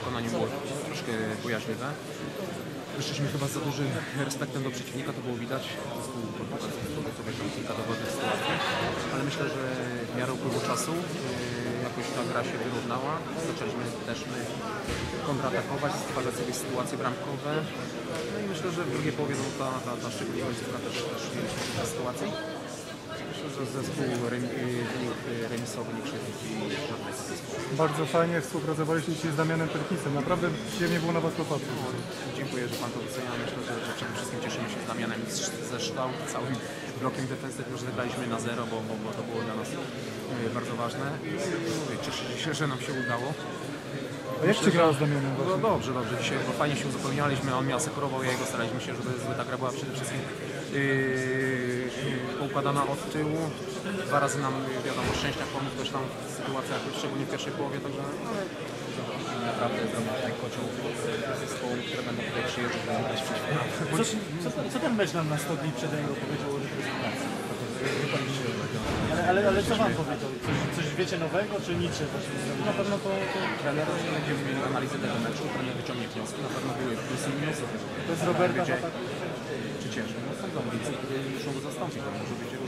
zatrzymanie było troszkę bojaźliwe. Wyszliśmy chyba za dużym respektem do przeciwnika, to było widać. Zespół portugalski przygotował tam kilka dowodnych sytuacji, ale myślę, że w miarę upływu czasu yy, jakoś ta gra się wyrównała. Zaczęliśmy też my kontratakować, stwarzać sobie sytuacje bramkowe. No i myślę, że w drugiej połowie no, ta, ta, ta szczególnie końcówka też, też mieliśmy sytuacji. Myślę, że zespół wynik yy, remisowy nie krzywdzi. Bardzo fajnie współpracowaliście dzisiaj z Damianem Perkisem. Naprawdę przyjemnie było na Was popatrzeć. Dziękuję, że Pan to docenia. Myślę, że, że przede wszystkim cieszymy się z Damianem i ze całym blokiem defensywnym, że wygraliśmy na zero, bo, bo, bo to było dla nas e, bardzo ważne. Mówię, cieszę się, że nam się udało. A jak Ci grała z Damianem No dobrze, dobrze. Dzisiaj bo fajnie się uzupełnialiśmy, on mnie asekurował, ja jego staraliśmy się, żeby, żeby ta gra była przede wszystkim yy, poukładana od tyłu. Dwa razy nam, wiadomo, szczęścia pomógł też tam w sytuacjach, szczególnie w pierwszej połowie, także no, naprawdę zrobił tutaj kocioł zespołu, które będą tutaj przyjeżdżać, będą grać. Co, co, co ten mecz nam na 100 dni przed Euro powiedział o reprezentacji? Ale, ale, ale co Wam powiedział? Coś, coś wiecie nowego, czy niczym? Właśnie Na pewno to, to trener, będziemy mieli analizę tego meczu, trener wyciągnie wnioski, na pewno były plusy i minusy. Bez Roberta Będzie- Papa- Czy ciężko? Muszą go zastąpić, może być